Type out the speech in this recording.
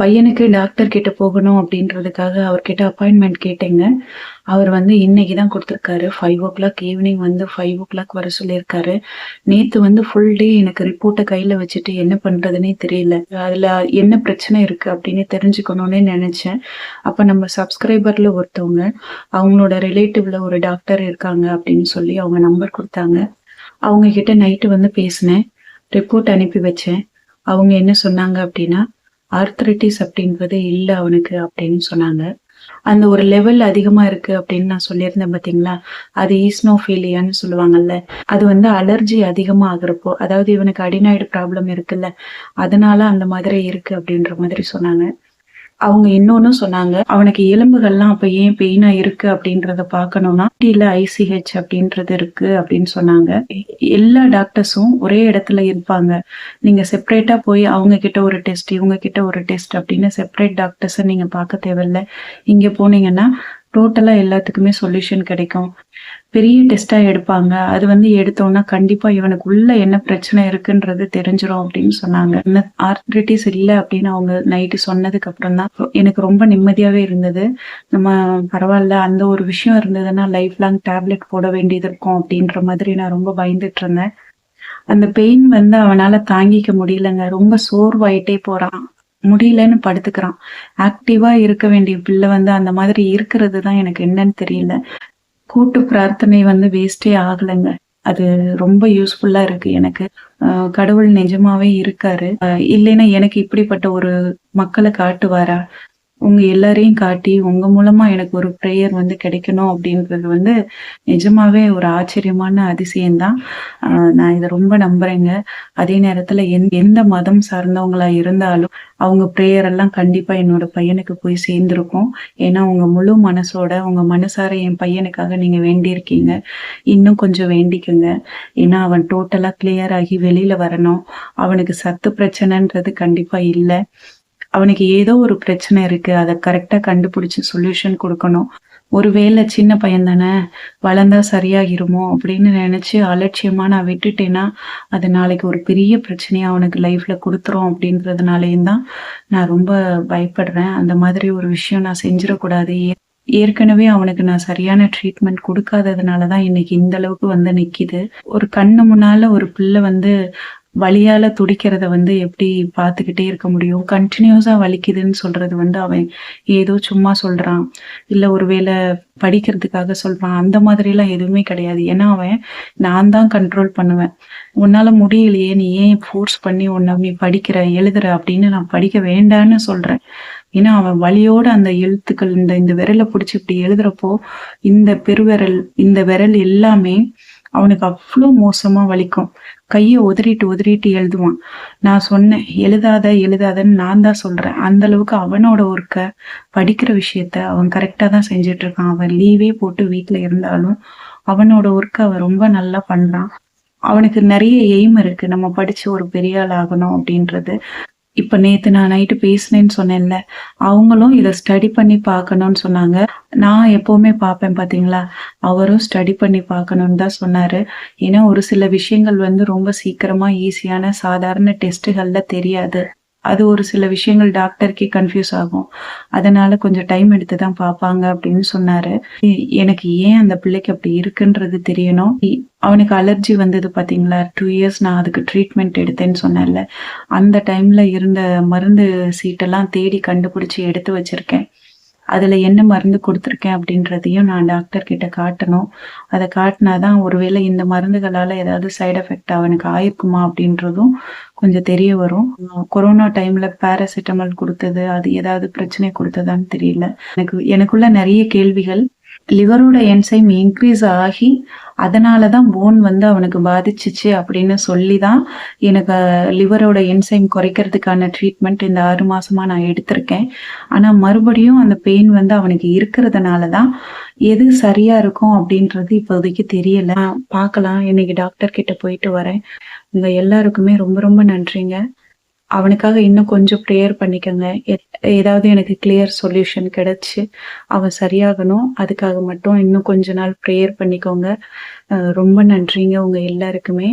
பையனுக்கு டாக்டர் கிட்ட போகணும் அப்படின்றதுக்காக அவர்கிட்ட அப்பாயின்மெண்ட் கேட்டேங்க. அவர் வந்து இன்னைக்கு தான் கொடுத்துருக்காரு. ஃபைவ் ஓ கிளாக் ஈவினிங் வந்து ஃபைவ் ஓ கிளாக் வர சொல்லியிருக்காரு. நேற்று வந்து ஃபுல் டே எனக்கு ரிப்போர்ட்டை கையில் வச்சுட்டு என்ன பண்ணுறதுனே தெரியல. அதில் என்ன பிரச்சனை இருக்குது அப்படின்னு தெரிஞ்சுக்கணும்னு நினச்சேன். அப்போ நம்ம சப்ஸ்கிரைபரில் ஒருத்தவங்க அவங்களோட ரிலேட்டிவில் ஒரு டாக்டர் இருக்காங்க அப்படின்னு சொல்லி அவங்க நம்பர் கொடுத்தாங்க. அவங்க கிட்ட நைட்டு வந்து பேசினேன். ரிப்போர்ட் அனுப்பி வச்சேன். அவங்க என்ன சொன்னாங்க அப்படின்னா ஆர்த்ரைட்டிஸ் அப்படின்றது இல்லை அவனுக்கு அப்படின்னு சொன்னாங்க. அந்த ஒரு லெவல் அதிகமா இருக்கு அப்படின்னு நான் சொல்லியிருந்தேன் பாத்தீங்களா? அது ஈஸ்னோஃபீலியான்னு சொல்லுவாங்கல்ல. அது வந்து அலர்ஜி அதிகமா ஆகுறப்போ அதாவது இவனுக்கு அடினாய்டு ப்ராப்ளம் இருக்குல்ல அதனால அந்த மாதிரி இருக்கு அப்படின்ற மாதிரி சொன்னாங்க. அவங்க இன்னொன்னு சொன்னாங்க அவனுக்கு எலும்புகள்லாம் அப்ப ஏன் பெயினா இருக்கு அப்படின்றத பாக்கணும்னா டில ஐசிஹெச் அப்படின்றது இருக்கு அப்படின்னு சொன்னாங்க. எல்லா டாக்டர்ஸும் ஒரே இடத்துல இருப்பாங்க. நீங்க செப்பரேட்டா போய் அவங்க கிட்ட ஒரு டெஸ்ட் இவங்க கிட்ட ஒரு டெஸ்ட் அப்படின்னு செப்பரேட் டாக்டர்ஸை நீங்க பார்க்க தேவையில்ல. இங்க போனீங்கன்னா டோட்டலாக எல்லாத்துக்குமே சொல்யூஷன் கிடைக்கும். பெரிய டெஸ்ட்டாக எடுப்பாங்க. அது வந்து எடுத்தோம்னா கண்டிப்பாக இவனுக்கு உள்ள என்ன பிரச்சனை இருக்குன்றது தெரிஞ்சிடும் அப்படின்னு சொன்னாங்க. ஆர்த்ரிட்டிஸ் இல்லை அப்படின்னு அவங்க நைட்டு சொன்னதுக்கு அப்புறம் தான். எனக்கு ரொம்ப நிம்மதியாகவே இருந்தது. நம்ம பரவாயில்ல அந்த ஒரு விஷயம் இருந்ததுன்னா லைஃப் லாங் டேப்லெட் போட வேண்டியது இருக்கும் அப்படின்ற மாதிரி நான் ரொம்ப பயந்துட்டு இருந்தேன். அந்த பெயின் வந்து அவனால தாங்கிக்க முடியலங்க. ரொம்ப சோர்வாயிட்டே போறான். முடியலன்னு படுத்துக்கிறான். ஆக்டிவா இருக்க வேண்டிய பிள்ளை வந்து அந்த மாதிரி இருக்கிறது தான் எனக்கு என்னன்னு தெரியல. கூட்டு பிரார்த்தனை வந்து வேஸ்டே ஆகலைங்க. அது ரொம்ப யூஸ்ஃபுல்லா இருக்கு எனக்கு. கடவுள் நிஜமாவே இருக்காரு. அஹ் இல்லைன்னா எனக்கு இப்படிப்பட்ட ஒரு மக்களை காட்டுவாரா? உங்க எல்லாரையும் காட்டி உங்க மூலமா எனக்கு ஒரு ப்ரேயர் வந்து கிடைக்கணும் அப்படின்றது வந்து நிஜமாவே ஒரு ஆச்சரியமான அதிசயம்தான். நான் இதை ரொம்ப நம்புறேங்க. அதே நேரத்துல எந் எந்த மதம் சார்ந்தவங்களா இருந்தாலும் அவங்க ப்ரேயர் எல்லாம் கண்டிப்பா என்னோட பையனுக்கு போய் சேர்ந்திருக்கும். ஏன்னா உங்க முழு மனசோட உங்க மனசார என் பையனுக்காக நீங்க வேண்டியிருக்கீங்க. இன்னும் கொஞ்சம் வேண்டிக்குங்க. ஏன்னா அவன் டோட்டலா கிளியர் ஆகி வெளியில வரணும். அவனுக்கு சத்து பிரச்சனைன்றது கண்டிப்பா இல்லை. அவனுக்கு ஏதோ ஒரு பிரச்சனை இருக்கு. அதை கரெக்டாக கண்டுபிடிச்சு சொல்யூஷன் கொடுக்கணும். ஒருவேளை சின்ன பையன் தானே வளர்ந்தா சரியாகிருமோ அப்படின்னு நினச்சி அலட்சியமா நான் விட்டுட்டேன்னா அது நாளைக்கு ஒரு பெரிய பிரச்சனையாக அவனுக்கு லைஃப்ல கொடுத்துரும் அப்படின்றதுனாலையும் தான் நான் ரொம்ப பயப்படுறேன். அந்த மாதிரி ஒரு விஷயம் நான் செஞ்சிடக்கூடாது. ஏ- ஏற்கனவே அவனுக்கு நான் சரியான ட்ரீட்மெண்ட் கொடுக்காததுனால தான் இன்னைக்கு இந்த அளவுக்கு வந்து நிற்கிது ஒரு கண்ணு முன்னால ஒரு பிள்ளை வந்து வலியால துடிக்கிறத வந்து எப்படி பார்த்துக்கிட்டே இருக்க முடியும்? கண்டினியூஸா வலிக்குதுன்னு சொல்றது வந்து அவன் ஏதோ சும்மா சொல்றான். இல்ல ஒருவேளை படிக்கிறதுக்காக சொல்றான். அந்த மாதிரி எல்லாம் எதுவுமே கிடையாது. ஏன்னா அவன் நான் தான் கண்ட்ரோல் பண்ணுவேன். உன்னால முடியலையே நீ ஏன் ஃபோர்ஸ் பண்ணி உன்னை நீ படிக்கிற எழுதுற அப்படின்னு நான் படிக்க வேண்டான்னு சொல்றேன். ஏன்னா அவன் வலியோட அந்த எழுத்துக்கள் இந்த இந்த விரலை பிடிச்சி இப்படி எழுதுறப்போ இந்த பெருவிரல் இந்த விரல் எல்லாமே அவனுக்கு அவ்வளோ மோசமா வலிக்கும். கையை உதறிட்டு உதறிட்டு எழுதுவான். நான் சொன்னேன் எழுதாத எழுதாதன்னு நான் தான் சொல்றேன். அந்த அளவுக்கு அவனோட ஒர்க்கை படிக்கிற விஷயத்த அவன் கரெக்டா தான் செஞ்சுட்டு இருக்கான். அவன் லீவே போட்டு வீட்ல இருந்தாலும் அவனோட ஒர்க்கை அவன் ரொம்ப நல்லா பண்றான். அவனுக்கு நிறைய எய்ம் இருக்கு. நம்ம படிச்சு ஒரு பெரிய ஆள் ஆகணும் அப்படின்றது. இப்போ நேற்று நான் நைட்டு பேசினேன்னு சொன்னேன்ல அவங்களும் இதை ஸ்டடி பண்ணி பார்க்கணும்னு சொன்னாங்க. நான் எப்போவுமே பார்ப்பேன் பார்த்தீங்களா அவரும் ஸ்டடி பண்ணி பார்க்கணுன்னு தான் சொன்னாரு. ஏன்னா ஒரு சில விஷயங்கள் வந்து ரொம்ப சீக்கிரமாக ஈஸியான சாதாரண டெஸ்ட்டுகளில் தெரியாது. அது ஒரு சில விஷயங்கள் டாக்டருக்கே கன்ஃபியூஸ் ஆகும். அதனால கொஞ்சம் டைம் எடுத்து தான் பார்ப்பாங்க அப்படின்னு சொன்னாரு. எனக்கு ஏன் அந்த பிள்ளைக்கு அப்படி இருக்குன்றது தெரியணும். இ- அவனுக்கு அலர்ஜி வந்தது பார்த்தீங்களா டூ இயர்ஸ் நான் அதுக்கு ட்ரீட்மெண்ட் எடுத்தேன்னு சொன்னேன்ல. அந்த டைம்ல இருந்த மருந்து சீட்டெல்லாம் தேடி கண்டுபிடிச்சி எடுத்து வச்சிருக்கேன். அதில் என்ன மருந்து கொடுத்துருக்கேன் அப்படின்றதையும் நான் டாக்டர் கிட்ட காட்டணும். அதை காட்டினாதான் ஒருவேளை இந்த மருந்துகளால் ஏதாவது சைடு எஃபெக்ட் அவனுக்கு ஆயிருக்குமா அப்படின்றதும் கொஞ்சம் தெரிய வரும். கொரோனா டைமில் பேராசிட்டமால் கொடுத்தது அது ஏதாவது பிரச்சனை கொடுத்ததான்னு தெரியல. எனக்கு எனக்குள்ள நிறைய கேள்விகள். லிவரோட என்சைம் இன்க்ரீஸ் ஆகி அதனால தான் போன் வந்து அவனுக்கு பாதிச்சிச்சு அப்படின்னு சொல்லி தான் எனக்கு லிவரோட என்சைம் குறைக்கிறதுக்கான ட்ரீட்மெண்ட் இந்த ஆறு மாதமாக நான் எடுத்திருக்கேன். ஆனால் மறுபடியும் அந்த பெயின் வந்து அவனுக்கு இருக்கிறதுனால தான் எது சரியாக இருக்கும் அப்படின்றது இப்போதைக்கு தெரியல. பார்க்கலாம். இன்னைக்கு டாக்டர் கிட்ட போயிட்டு வரேன். உங்கள் எல்லாருக்குமே ரொம்ப ரொம்ப நன்றிங்க. அவனுக்காக இன்னும் கொஞ்சம் ப்ரேயர் பண்ணிக்கோங்க. எ- ஏதாவது எனக்கு கிளியர் சொல்யூஷன் கிடைச்சு அவன் சரியாகணும். அதுக்காக மட்டும் இன்னும் கொஞ்ச நாள் ப்ரேயர் பண்ணிக்கோங்க. அஹ் ரொம்ப நன்றிங்க உங்க எல்லாருக்குமே.